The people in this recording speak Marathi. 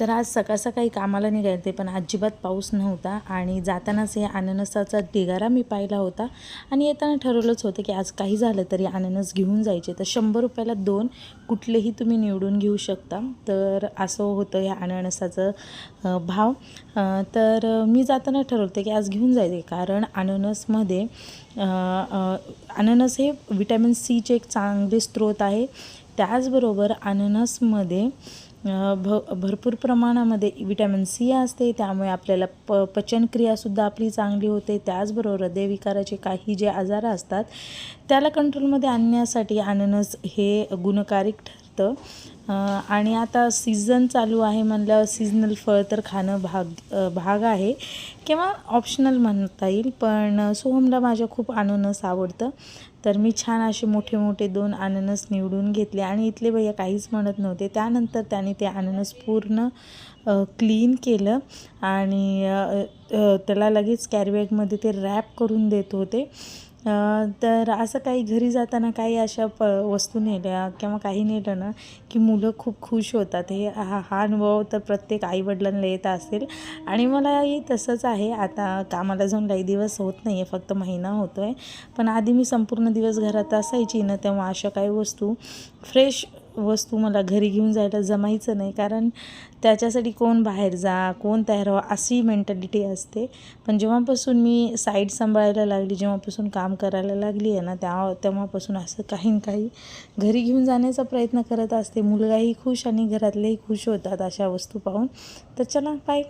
तर आज सकाळ सकाळी कामाला निघाले पण अजिबात पाऊस नव्हता आणि जातानाच हे अननसाचा ढिगारा मी पाहिला होता आणि येताना ठरवलंच होतं की आज काही झालं तरी अननस घेऊन जायचे. तर शंभर रुपयाला दोन कुठलेही तुम्ही निवडून घेऊ शकता. तर असं होतं ह्या अननसाचं भाव. तर मी जाताना ठरवते की आज घेऊन जायचे कारण अननसमध्ये अननस हे विटॅमिन सीचे एक चांगले स्रोत आहे. त्याचबरोबर अननसमध्ये भ भरपूर प्रमाणामध्ये विटॅमिन सी असते त्यामुळे आपल्याला प पचनक्रियासुद्धा आपली चांगली होते. त्याचबरोबर हृदयविकाराचे काही जे आजार असतात त्याला कंट्रोलमध्ये आणण्यासाठी अननस हे गुणकारिक ठरतं. आणि आता सीझन चालू आहे म्हणल्यावर सीजनल फळ तर खाणं भाग भाग आहे. किंवा ऑप्शनल म्हणता येईल पण सोहमला माझ्या खूप अननस आवडतं. तर मी छान असे मोठे मोठे दोन अननस निवडून घेतले आणि इथले भैया काहीच म्हणत नव्हते. त्यानंतर त्याने ते अननस पूर्ण क्लीन केलं आणि त्याला लगेच कॅरीबॅगमध्ये ते रॅप करून देत होते. तर असं काही घरी जाताना काही अशा प वस्तू नेल्या किंवा काही नेलं ना की मुलं खूप खुश होतात. हे हा हा अनुभव तर प्रत्येक आईवडिलांना येत असेल. आणि मलाही तसंच आहे. आता कामाला जाऊन काही दिवस होत नाही आहे फक्त महिना होतो आहे पण आधी मी संपूर्ण दिवस घरात असायची ना तेव्हा अशा काही वस्तू फ्रेश वस्तू मला घरी घेऊन जायला जमायचं नाही कारण त्याच्यासाठी कोण बाहेर जा कोण तयार व्हा अशी मेंटॅलिटी असते. पण जेव्हापासून मी साईड सांभाळायला लागली जेव्हापासून काम करायला लागली आहे ना त्या तेव्हापासून असं काही ना काही घरी घेऊन जाण्याचा प्रयत्न करत असते. मुलगाही खुश आणि घरातलेही खुश होतात अशा वस्तू पाहून. तर चला बाय